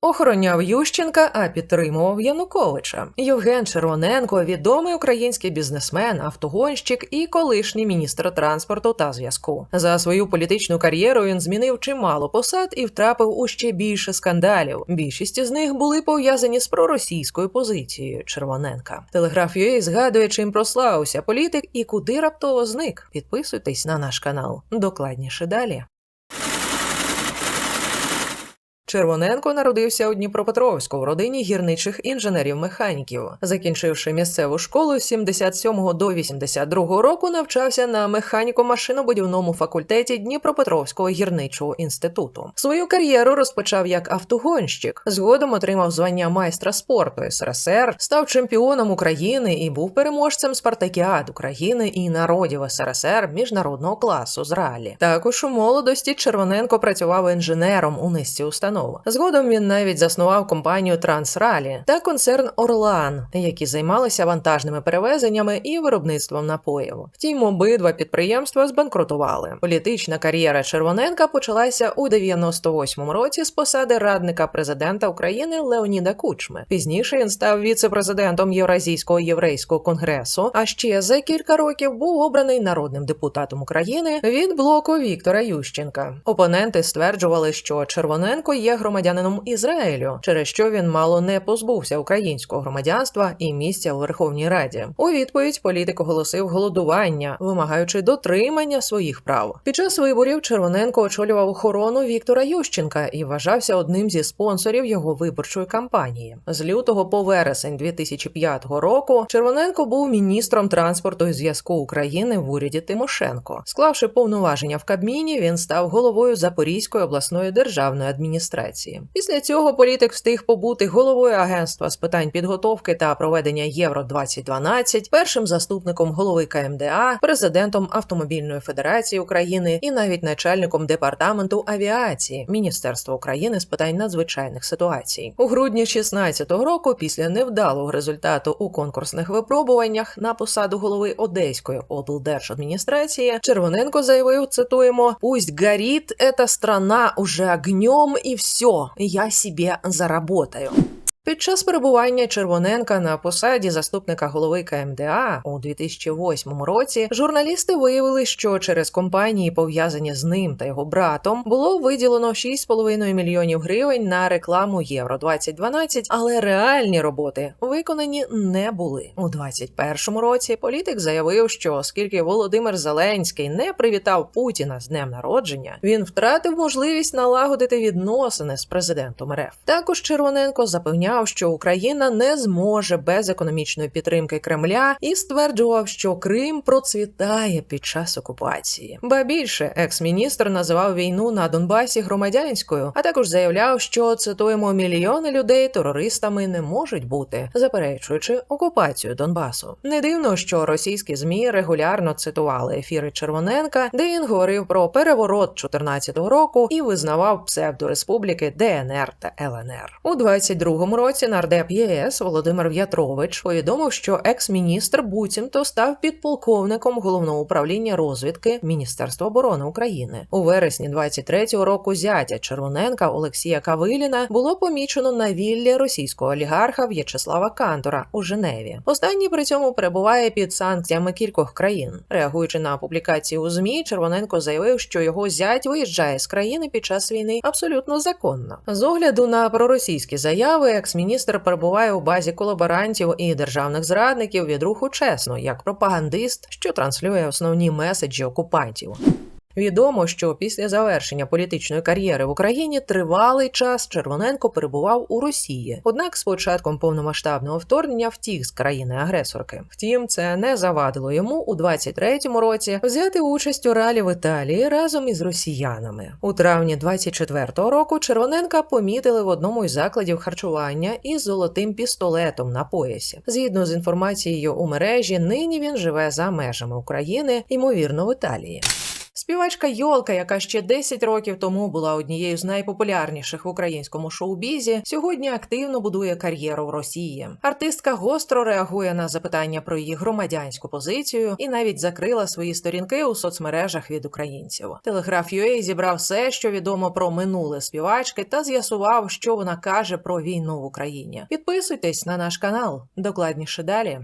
Охороняв Ющенка, а підтримував Януковича. Євген Червоненко, відомий український бізнесмен, автогонщик і колишній міністр транспорту та зв'язку. За свою політичну кар'єру він змінив чимало посад і втрапив у ще більше скандалів. Більшість з них були пов'язані з проросійською позицією Червоненка. Телеграф UA згадує, чим прославився політик і куди раптово зник. Підписуйтесь на наш канал. Докладніше далі. Червоненко народився у Дніпропетровську в родині гірничих інженерів-механіків. Закінчивши місцеву школу з 77 до 82 року, навчався на механіко-машинобудівному факультеті Дніпропетровського гірничого інституту. Свою кар'єру розпочав як автогонщик. Згодом отримав звання майстра спорту СРСР, став чемпіоном України і був переможцем спартакіад України і народів СРСР міжнародного класу з ралі. Також у молодості Червоненко працював інженером у низці установ. Згодом він навіть заснував компанію Трансралі та концерн Орлан, які займалися вантажними перевезеннями і виробництвом напоїв. Втім, обидва підприємства збанкрутували. Політична кар'єра Червоненка почалася у 98-му році з посади радника президента України Леоніда Кучми. Пізніше він став віце-президентом Євразійського єврейського конгресу. А ще за кілька років був обраний народним депутатом України від блоку Віктора Ющенка. Опоненти стверджували, що Червоненко є громадянином Ізраїлю, через що він мало не позбувся українського громадянства і місця у Верховній Раді. У відповідь політик оголосив голодування, вимагаючи дотримання своїх прав. Під час виборів Червоненко очолював охорону Віктора Ющенка і вважався одним зі спонсорів його виборчої кампанії. З лютого по вересень 2005 року Червоненко був міністром транспорту і зв'язку України в уряді Тимошенко. Склавши повноваження в Кабміні, він став головою Запорізької обласної державної адміністрації. Після цього політик встиг побути головою агентства з питань підготовки та проведення Євро 2012 першим заступником голови КМДА, президентом Автомобільної Федерації України і навіть начальником департаменту авіації Міністерства України з питань надзвичайних ситуацій. У грудні 16-го року, після невдалого результату у конкурсних випробуваннях на посаду голови Одеської облдержадміністрації, Червоненко заявив: цитуємо: «Пусть горить эта страна уже огнем і все, я себе заработаю. Під час перебування Червоненка на посаді заступника голови КМДА у 2008 році журналісти виявили, що через компанії, пов'язані з ним та його братом, було виділено 6,5 мільйонів гривень на рекламу Євро 2012, але реальні роботи виконані не були. У 2021 році політик заявив, що оскільки Володимир Зеленський не привітав Путіна з днем народження, він втратив можливість налагодити відносини з президентом РФ. Також Червоненко запевняв, що Україна не зможе без економічної підтримки Кремля, і стверджував, що Крим процвітає під час окупації. Ба більше екс-міністр називав війну на Донбасі громадянською, а також заявляв, що цитуємо мільйони людей терористами не можуть бути, заперечуючи окупацію Донбасу. Не дивно, що російські змі регулярно цитували ефіри Червоненка, де він говорив про переворот 14 року і визнавав псевдореспубліки ДНР та ЛНР у 22-му році. Нардеп ЄС Володимир В'ятрович повідомив, що екс-міністр буцімто став підполковником головного управління розвідки Міністерства оборони України у вересні 23-го року. Зятя Червоненка Олексія Кавиліна було помічено на віллі російського олігарха В'ячеслава Кантора у Женеві. Останній при цьому перебуває під санкціями кількох країн. Реагуючи на публікації у змі, Червоненко заявив, що його зять виїжджає з країни під час війни абсолютно законно. З огляду на проросійські заяви, екс-міністр перебуває у базі колаборантів і державних зрадників від руху чесно, як пропагандист, що транслює основні меседжі окупантів. Відомо, що після завершення політичної кар'єри в Україні тривалий час Червоненко перебував у Росії. Однак, з початком повномасштабного вторгнення втік з країни-агресорки. Втім, це не завадило йому у 23-му році взяти участь у ралі в Італії разом із росіянами. У травні 24-го року Червоненка помітили в одному із закладів харчування із золотим пістолетом на поясі. Згідно з інформацією у мережі, нині він живе за межами України, ймовірно, в Італії. Співачка Йолка, яка ще 10 років тому була однією з найпопулярніших в українському шоу-бізі, сьогодні активно будує кар'єру в Росії. Артистка гостро реагує на запитання про її громадянську позицію і навіть закрила свої сторінки у соцмережах від українців. Телеграф UA зібрав все, що відомо про минуле співачки, та з'ясував, що вона каже про війну в Україні. Підписуйтесь на наш канал. Докладніше далі.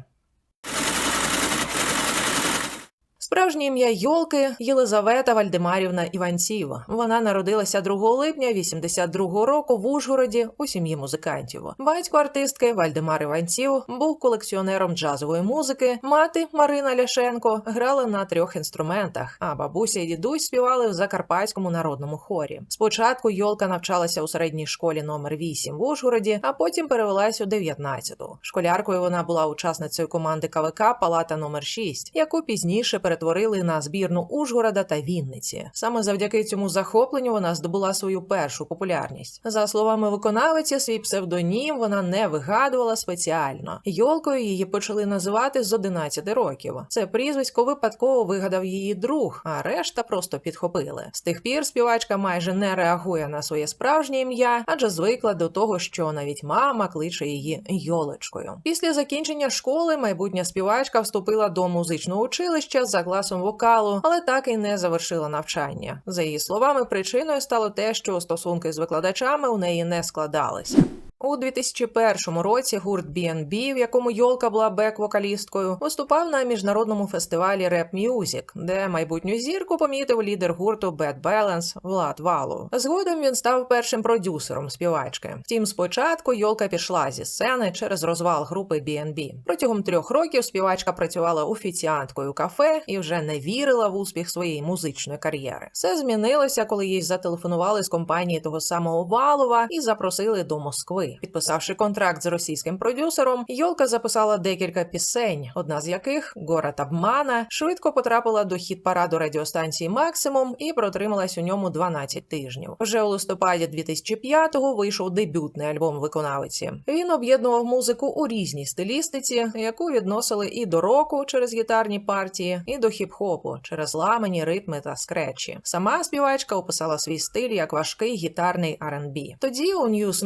Справжнє ім'я Йолки Єлизавета Вальдемарівна Іванців. Вона народилася 2 липня 82-го року в Ужгороді у сім'ї музикантів. Батько артистки Вальдемар Іванців був колекціонером джазової музики. Мати Марина Ляшенко грала на трьох інструментах, а бабуся і дідусь співали в Закарпатському народному хорі. Спочатку Йолка навчалася у середній школі номер 8 в Ужгороді, а потім перевелась у 19-ту. Школяркою вона була учасницею команди КВК Палата номер 6 яку пізніше перетворили на збірну Ужгорода та Вінниці. Саме завдяки цьому захопленню вона здобула свою першу популярність. За словами виконавиці, свій псевдонім вона не вигадувала спеціально. Йолкою її почали називати з 11 років. Це прізвисько випадково вигадав її друг, а решта просто підхопили. З тих пір співачка майже не реагує на своє справжнє ім'я, адже звикла до того, що навіть мама кличе її Йолочкою. Після закінчення школи майбутня співачка вступила до музичного училища за класом вокалу, але так і не завершила навчання. За її словами, причиною стало те, що стосунки з викладачами у неї не складалися. У 2001 році гурт B&B, в якому Йолка була бек-вокалісткою, виступав на міжнародному фестивалі Rap Music, де майбутню зірку помітив лідер гурту Bad Balance Влад Валу. Згодом він став першим продюсером співачки. Втім, спочатку Йолка пішла зі сцени через розвал групи B&B. Протягом трьох років співачка працювала офіціанткою кафе і вже не вірила в успіх своєї музичної кар'єри. Все змінилося, коли їй зателефонували з компанії того самого Валова і запросили до Москви. Підписавши контракт з російським продюсером, Йолка записала декілька пісень, одна з яких Город обмана, швидко потрапила до хіт параду радіостанції Максимум і протрималась у ньому 12 тижнів. Вже у листопаді 2005-го вийшов дебютний альбом виконавиці. Він об'єднував музику у різній стилістиці, яку відносили і до року через гітарні партії, і до хіп-хопу через ламані ритми та скретчі. Сама співачка описала свій стиль як важкий гітарний R&B. Тоді у News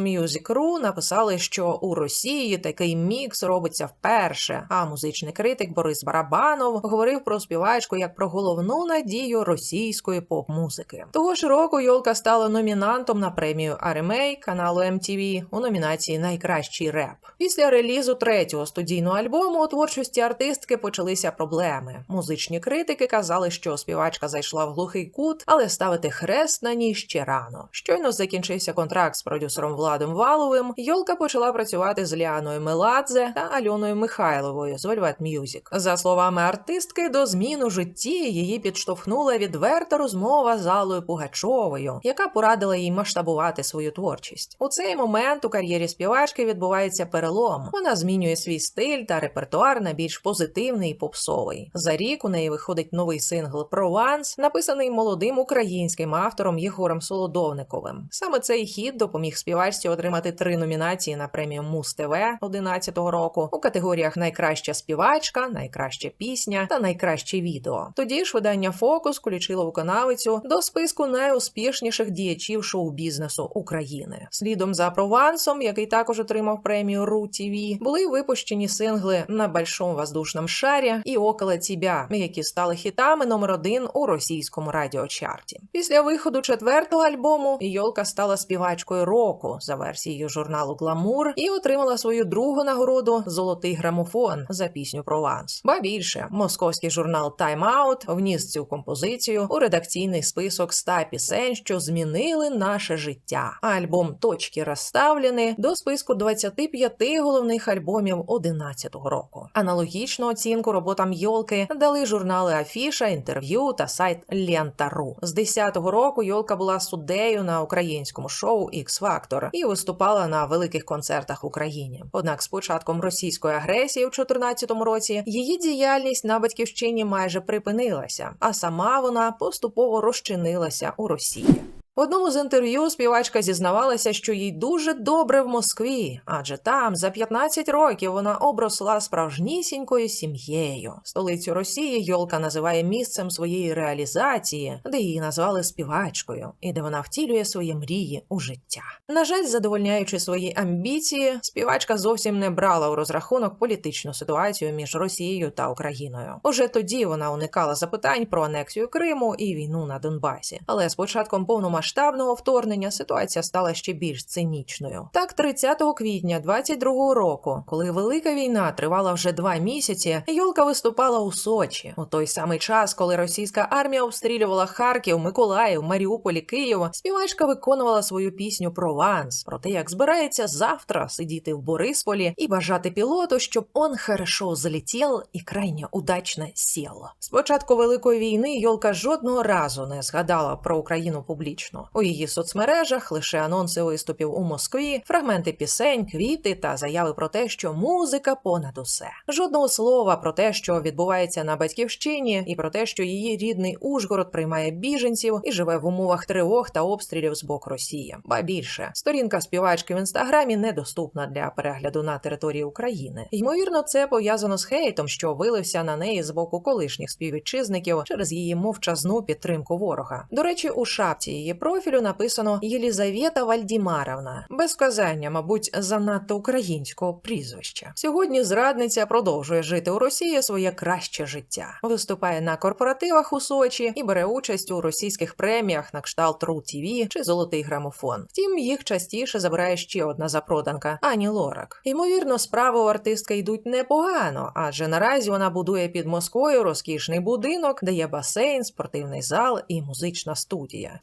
Написали, що у Росії такий мікс робиться вперше. А музичний критик Борис Барабанов говорив про співачку як про головну надію російської поп-музики. Того ж року Йолка стала номінантом на премію RMA каналу MTV у номінації Найкращий реп. Після релізу третього студійного альбому у творчості артистки почалися проблеми. Музичні критики казали, що співачка зайшла в глухий кут, але ставити хрест на ній ще рано. Щойно закінчився контракт з продюсером Владом Валовим. Йолка почала працювати з Ліаною Меладзе та Альоною Михайловою з Velvet Music. За словами артистки, до змін у житті її підштовхнула відверта розмова з Аллою Пугачовою, яка порадила їй масштабувати свою творчість. У цей момент у кар'єрі співачки відбувається перелом. Вона змінює свій стиль та репертуар на більш позитивний і попсовий. За рік у неї виходить новий сингл Прованс, написаний молодим українським автором Єгорем Солодовниковим. Саме цей хіт допоміг співачці отримати три номінації на премію Муз ТВ 2011 року у категоріях Найкраща співачка, найкраща пісня та найкраще відео. Тоді ж видання Фокус включило виконавицю до списку найуспішніших діячів шоу-бізнесу України. Слідом за Провансом, який також отримав премію РУ ТВ, були випущені сингли на большом воздушном шарі і около Тібя, які стали хітами номер один у російському радіочарті. Після виходу четвертого альбому Йолка стала співачкою року за версією журналу Гламур і отримала свою другу нагороду Золотий грамофон за пісню Прованс. Ба більше московський журнал Out вніс цю композицію у редакційний список 100 пісень, що змінили наше життя. Альбом Точки розставлені до списку 25 головних альбомів 11-го року. Аналогічну оцінку роботам Йолки дали журнали Афіша, інтерв'ю та сайт Лента.ру. З 10-го року Йолка була суддею на українському шоу X Factor і виступала на великих концертах в Україні. Однак, з початком російської агресії у 2014 році її діяльність на батьківщині майже припинилася, а сама вона поступово розчинилася у Росії. В одному з інтерв'ю співачка зізнавалася, що їй дуже добре в Москві, адже там за 15 років вона обросла справжнісінькою сім'єю. Столицю Росії Йолка називає місцем своєї реалізації, де її назвали співачкою, і де вона втілює свої мрії у життя. На жаль, задовольняючи свої амбіції, співачка зовсім не брала у розрахунок політичну ситуацію між Росією та Україною. Уже тоді вона уникала запитань про анексію Криму і війну на Донбасі. Але з початком повномасштабного вторгнення ситуація стала ще більш цинічною. Так, 30 квітня 22 року, коли велика війна тривала вже два місяці, Йолка виступала у Сочі у той самий час, коли російська армія обстрілювала Харків, Миколаїв, Маріуполь і Київ, співачка виконувала свою пісню Прованс про те, як збирається завтра сидіти в Борисполі і бажати пілоту, щоб он хорошо залетів і крайне удачно сів. З початку великої війни Йолка жодного разу не згадала про Україну публічно. У її соцмережах лише анонси виступів у Москві, фрагменти пісень, квіти та заяви про те, що музика понад усе. Жодного слова про те, що відбувається на батьківщині, і про те, що її рідний Ужгород приймає біженців і живе в умовах тривог та обстрілів з боку Росії. Ба більше сторінка співачки в інстаграмі недоступна для перегляду на території України. Ймовірно, це пов'язано з хейтом, що вилився на неї з боку колишніх співвітчизників через її мовчазну підтримку ворога. До речі, у шапці її профілю написано Єлізавета Вальдімаровна, без вказання, мабуть, занадто українського прізвища. Сьогодні зрадниця продовжує жити у Росії своє краще життя, виступає на корпоративах у Сочі і бере участь у російських преміях на кшталт Ру ТВ чи Золотий грамофон. Втім, їх частіше забирає ще одна запроданка Ані Лорак. Ймовірно, справи у артистки йдуть непогано, адже наразі вона будує під Москвою розкішний будинок, де є басейн, спортивний зал і музична студія.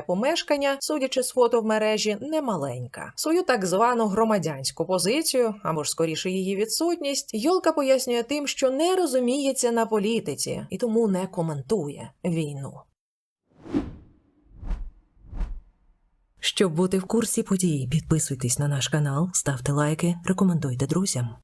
Територія помешкання, судячи з фото в мережі, немаленька. Свою так звану громадянську позицію, або ж скоріше її відсутність, Йолка пояснює тим, що не розуміється на політиці і тому не коментує війну. Щоб бути в курсі подій, підписуйтесь на наш канал, ставте лайки, рекомендуйте друзям.